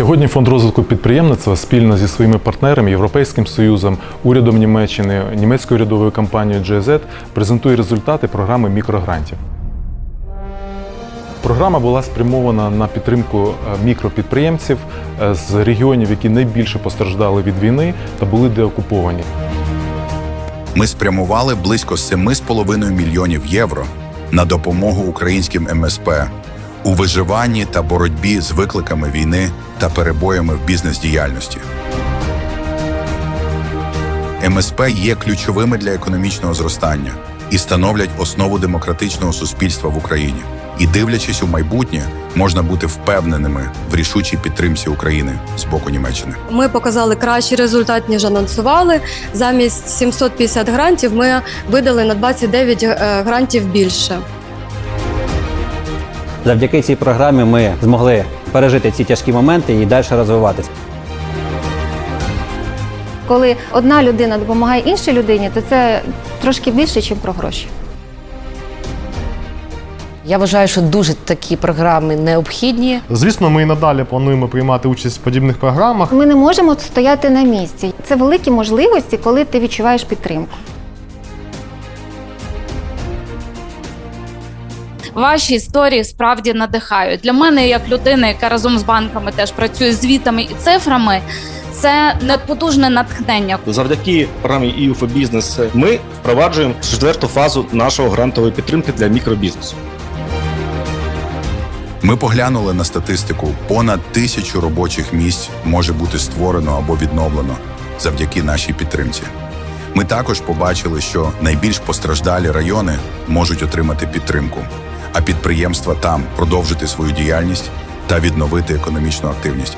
Сьогодні фонд розвитку підприємництва спільно зі своїми партнерами Європейським Союзом, урядом Німеччини, німецькою урядовою компанією GZ презентує результати програми мікрогрантів. Програма була спрямована на підтримку е, мікропідприємців е, з регіонів, які найбільше постраждали від війни та були деокуповані. Ми спрямували близько 7,5 мільйонів євро на допомогу українським МСП у виживанні та боротьбі з викликами війни та перебоями в бізнес-діяльності. МСП є ключовими для економічного зростання і становлять основу демократичного суспільства в Україні. І дивлячись у майбутнє, можна бути впевненими в рішучій підтримці України з боку Німеччини. Ми показали кращий результат, ніж анонсували. Замість 750 грантів ми видали на 29 е, грантів більше. Завдяки цій програмі ми змогли пережити ці тяжкі моменти і далі розвиватися. Коли одна людина допомагає іншій людині, то це трошки більше, ніж про гроші. Я вважаю, що дуже такі програми необхідні. Звісно, ми і надалі плануємо приймати участь в подібних програмах. Ми не можемо стояти на місці. Це великі можливості, коли ти відчуваєш підтримку. Ваші історії справді надихають. Для мене, як людина, яка разом з банками теж працює з звітами і цифрами, це надпотужне натхнення. Завдяки програмі EU for Business ми впроваджуємо четверту фазу нашого грантової підтримки для мікробізнесу. Ми поглянули на статистику: понад тисячу робочих місць може бути створено або відновлено завдяки нашій підтримці. Ми також побачили, що найбільш постраждалі райони можуть отримати підтримку, а підприємства там продовжити свою діяльність та відновити економічну активність.